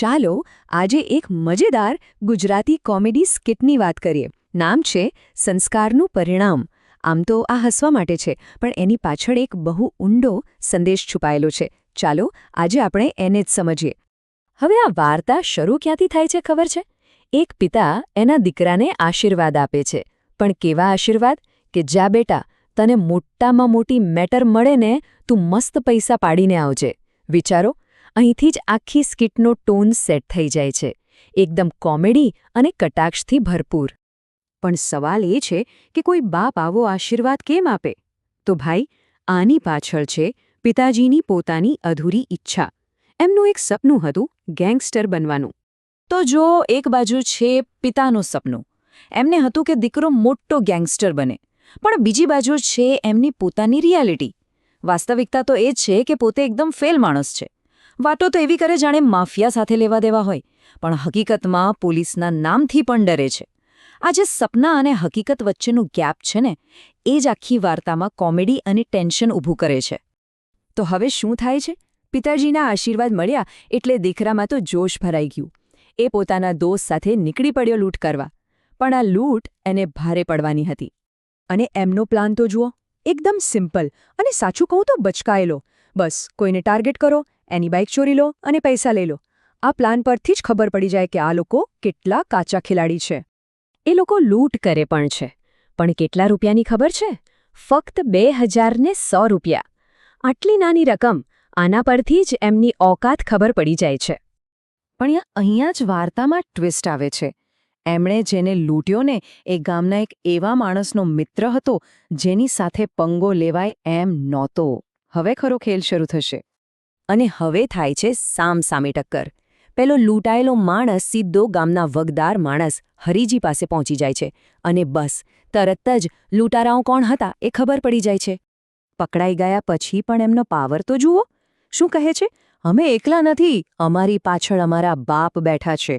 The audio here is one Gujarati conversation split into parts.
ચાલો આજે એક મજેદાર ગુજરાતી કોમેડી સ્કિટની વાત કરીએ. નામ છે સંસ્કારનું પરિણામ. આમ તો આ હસવા માટે છે, પણ એની પાછળ એક બહુ ઊંડો સંદેશ છુપાયેલો છે. ચાલો આજે આપણે એને જ સમજીએ. હવે આ વાર્તા શરૂ ક્યાંથી થાય છે ખબર છે? એક પિતા એના દીકરાને આશીર્વાદ આપે છે. પણ કેવા આશીર્વાદ? કે જા બેટા, તને મોટામાં મોટી મેટર મળે ને તું મસ્ત પૈસા પાડીને આવજે. વિચારો અહીંથી જ આખી સ્કિટનો ટોન સેટ થઈ જાય છે. એકદમ કોમેડી અને કટાક્ષથી ભરપૂર. પણ સવાલ એ છે કે કોઈ બાપ આવો આશીર્વાદ કેમ આપે? તો ભાઈ, આની પાછળ છે પિતાજીની પોતાની અધૂરી ઈચ્છા. એમનું એક સપનું હતું ગેંગસ્ટર બનવાનું. તો જો એક બાજુ છે પિતાનું સપનું. એમને હતું કે દીકરો મોટો ગેંગસ્ટર બને. પણ બીજી બાજુ છે એમની પોતાની રિયાલિટી. વાસ્તવિકતા તો એ છે કે પોતે એકદમ ફેલ માણસ છે. વાતો તો એવી કરે જાણે માફિયા સાથે લેવા દેવા હોય, પણ હકીકતમાં પોલીસના નામથી પણ ડરે છે. આ જે સપના અને હકીકત વચ્ચેનું ગેપ છે ને, એ જ આખી વાર્તામાં કોમેડી અને ટેન્શન ઊભું કરે છે. તો હવે શું થાય છે? પિતાજીના આશીર્વાદ મળ્યા એટલે દીકરામાં તો જોશ ભરાઈ ગયું. એ પોતાના દોસ્ત સાથે નીકળી પડ્યો લૂંટ કરવા. પણ આ લૂંટ એને ભારે પડવાની હતી. અને એમનો પ્લાન તો જુઓ, એકદમ સિમ્પલ અને સાચું કહું તો બચકાયેલો. બસ, કોઈને ટાર્ગેટ કરો એની બાઇક ચોરી લો અને પૈસા લઈ લો. આ પ્લાન પરથી જ ખબર પડી જાય કે આ લોકો કેટલા કાચા ખેલાડી છે. એ લોકો લૂંટ કરે પણ છે. પણ કેટલા રૂપિયાની ખબર છે? ફક્ત બે હજારને સો રૂપિયા. આટલી નાની રકમ, આના પરથી જ એમની ઓકાત ખબર પડી જાય છે. પણ અહીંયા જ વાર્તામાં ટ્વિસ્ટ આવે છે. એમણે જેને લૂંટ્યો ને, એ ગામના એક એવા માણસનો મિત્ર હતો, જેની સાથે પંગો લેવાય એમ નહોતો. હવે ખરો ખેલ શરૂ થશે. અને હવે થાય છે સામસામે ટક્કર. પેલો લૂંટાયેલો માણસ સીધો ગામના વગદાર માણસ હરીજી પાસે પહોંચી જાય છે અને બસ, તરત જ લૂંટારાઓ કોણ હતા એ ખબર પડી જાય છે. પકડાઈ ગયા પછી પણ એમનો પાવર તો જુઓ. શું કહે છે? અમે એકલા નથી, અમારી પાછળ અમારા બાપ બેઠા છે.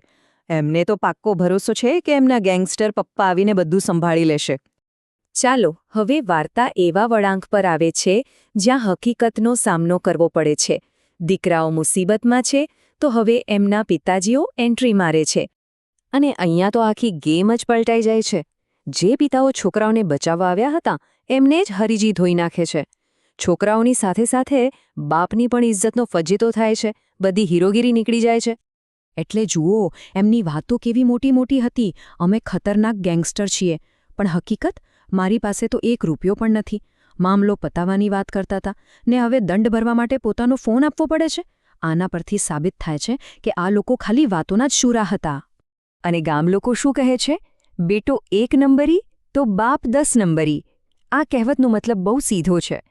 એમને તો પાક્કો ભરોસો છે કે એમના ગેંગસ્ટર પપ્પા આવીને બધું સંભાળી લેશે. ચાલો, હવે વાર્તા એવા વળાંક પર આવે છે જ્યાં હકીકતનો સામનો કરવો પડે છે. દીકરાઓ મુસીબતમાં છે, તો હવે એમના પિતાજીઓ એન્ટ્રી મારે છે. અને અહીંયા તો આખી ગેમ જ પલટાઈ જાય છે. જે પિતાઓ છોકરાઓને બચાવવા આવ્યા હતા, એમને જ હરીજી ધોઈ નાખે છે. છોકરાઓની સાથે સાથે બાપની પણ ઇજ્જતનો ફજીતો થાય છે, બધી હીરોગીરી નીકળી જાય છે. એટલે જુઓ, એમની વાતો કેવી મોટી મોટી હતી. અમે ખતરનાક ગેંગસ્ટર છીએ. પણ હકીકત, મારી પાસે તો એક રૂપિયો પણ નથી. મામલો પતાવવાની વાત કરતા હતા ને હવે દંડ ભરવા માટે પોતાનો ફોન આપવો પડે છે? આના પરથી સાબિત થાય છે કે આ લોકો ખાલી વાતોના જ શૂરા હતા. અને ગામ લોકો શું કહે છે? બેટો એક નંબરી, તો બાપ દસ નંબરી. આ કહેવતનો મતલબ બહુ સીધો છે.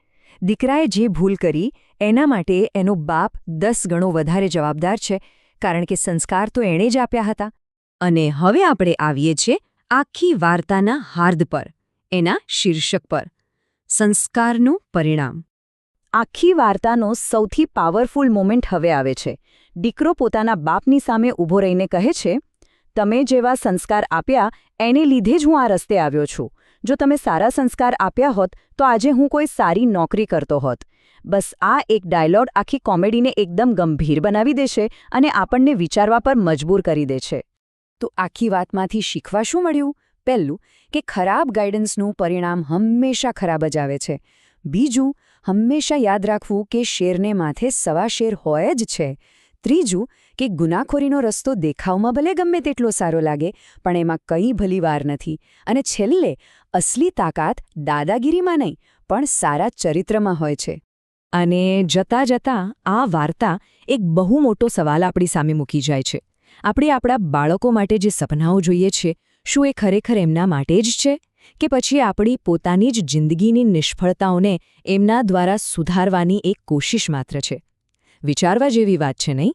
દીકરાએ જે ભૂલ કરી, એના માટે એનો બાપ દસ ગણો વધારે જવાબદાર છે, કારણ કે સંસ્કાર તો એણે જ આપ્યા હતા. અને હવે આપણે આવીએ છીએ આખી વાર્તાના હાર્દ પર, એના શીર્ષક પર. સંસ્કારનું પરિણામ. આખી વાર્તાનો સૌથી પાવરફુલ મોમેન્ટ હવે આવે છે. દીકરો પોતાના બાપની સામે ઊભો રહીને કહે છે તમે જેવા સંસ્કાર આપ્યા એને લીધે જ હું આ રસ્તે આવ્યો છું. જો તમે સારા સંસ્કાર આપ્યા હોત તો આજે હું કોઈ સારી નોકરી કરતો હોત. બસ આ એક ડાયલોગ આખી કોમેડીને એકદમ ગંભીર બનાવી દેશે અને આપણને વિચારવા પર મજબૂર કરી દે છે તો આખી વાતમાંથી શીખવા શું મળ્યું? પહેલું કે ખરાબ ગાઈડન્સનું પરિણામ હંમેશા ખરાબ જ આવે છે. બીજું, હંમેશા યાદ રાખવું કે શેરને માથે સવા શેર હોય જ છે. ત્રીજું કે ગુનાખોરીનો રસ્તો દેખાવમાં ભલે ગમે તેટલો સારો લાગે, પણ એમાં કંઈ ભલી વાર નથી. અને છેલ્લે, અસલી તાકાત દાદાગીરીમાં નહીં, પણ સારા ચરિત્રમાં હોય છે. અને જતાં જતાં આ વાર્તા એક બહુ મોટો સવાલ આપણી સામે મૂકી જાય છે. આપણે આપણા બાળકો માટે જે સપનાઓ જોઈએ છે શું એ ખરેખર એમના માટે જ છે કે પછી આપણી પોતાની જ જિંદગીની નિષ્ફળતાઓને એમના દ્વારા સુધારવાની એક કોશિશ માત્ર છે? વિચારવા જેવી વાત છે, નહીં?